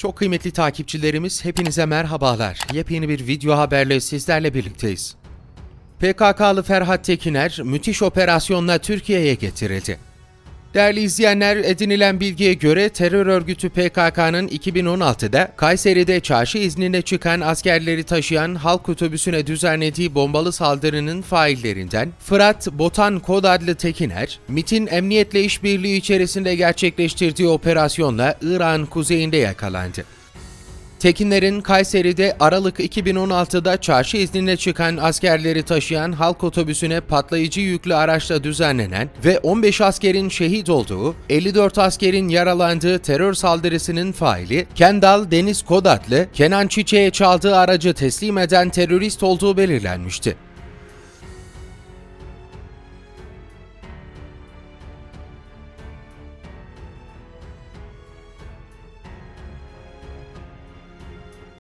Çok kıymetli takipçilerimiz hepinize merhabalar. Yepyeni bir video haberle sizlerle birlikteyiz. PKK'lı Ferhat Tekiner müthiş operasyonla Türkiye'ye getirildi. Değerli izleyenler, edinilen bilgiye göre terör örgütü PKK'nın 2016'da Kayseri'de çarşı iznine çıkan askerleri taşıyan halk otobüsüne düzenlediği bombalı saldırının faillerinden Fırat Botan Kod adlı Tekiner, MIT'in emniyetle işbirliği içerisinde gerçekleştirdiği operasyonla İran kuzeyinde yakalandı. Tekinler'in Kayseri'de Aralık 2016'da çarşı iznine çıkan askerleri taşıyan halk otobüsüne patlayıcı yüklü araçla düzenlenen ve 15 askerin şehit olduğu, 54 askerin yaralandığı terör saldırısının faili, Kendal Deniz Kod adlı Kenan Çiçek'e çaldığı aracı teslim eden terörist olduğu belirlenmişti.